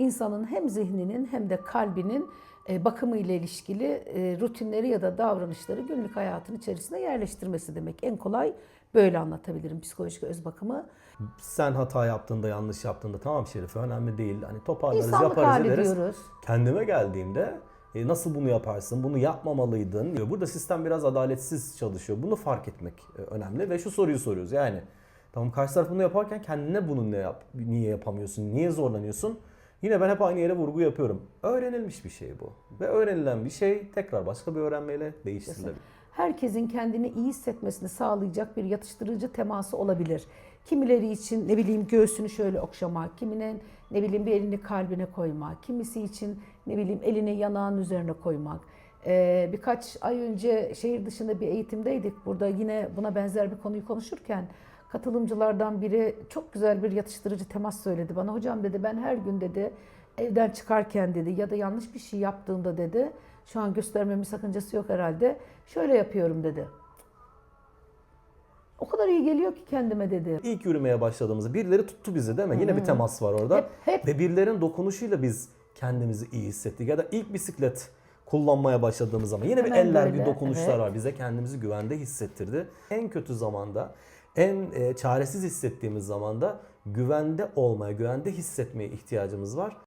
insanın hem zihninin hem de kalbinin e, bakımı ile ilişkili e, rutinleri ya da davranışları günlük hayatın içerisine yerleştirmesi demek. En kolay böyle anlatabilirim psikolojik öz bakımı. Sen hata yaptığında, yanlış yaptığında tamam Şerife önemli değil. Hani toparlarız, İnsanlık yaparız, ederiz. diyoruz. Kendime geldiğimde e, nasıl bunu yaparsın, bunu yapmamalıydın diyor. Burada sistem biraz adaletsiz çalışıyor. Bunu fark etmek önemli ve şu soruyu soruyoruz. Yani tamam karşı taraf bunu yaparken kendine bunu ne yap, niye yapamıyorsun, niye zorlanıyorsun? Yine ben hep aynı yere vurgu yapıyorum. Öğrenilmiş bir şey bu. Ve öğrenilen bir şey tekrar başka bir öğrenmeyle değiştirilebilir. herkesin kendini iyi hissetmesini sağlayacak bir yatıştırıcı teması olabilir. Kimileri için ne bileyim göğsünü şöyle okşamak, kiminin ne bileyim bir elini kalbine koymak, kimisi için ne bileyim elini yanağın üzerine koymak. Ee, birkaç ay önce şehir dışında bir eğitimdeydik. Burada yine buna benzer bir konuyu konuşurken katılımcılardan biri çok güzel bir yatıştırıcı temas söyledi bana. Hocam dedi ben her gün dedi evden çıkarken dedi ya da yanlış bir şey yaptığında dedi şu an göstermemin sakıncası yok herhalde. Şöyle yapıyorum dedi. O kadar iyi geliyor ki kendime dedi. İlk yürümeye başladığımızda birileri tuttu bizi değil mi? Yine bir temas var orada. Hep- hep. Ve birilerinin dokunuşuyla biz kendimizi iyi hissettik. Ya da ilk bisiklet kullanmaya başladığımız zaman yine bir Hemen eller, böyle, bir dokunuşlar evet. var. Bize kendimizi güvende hissettirdi. En kötü zamanda, en e, çaresiz hissettiğimiz zamanda güvende olmaya, güvende hissetmeye ihtiyacımız var.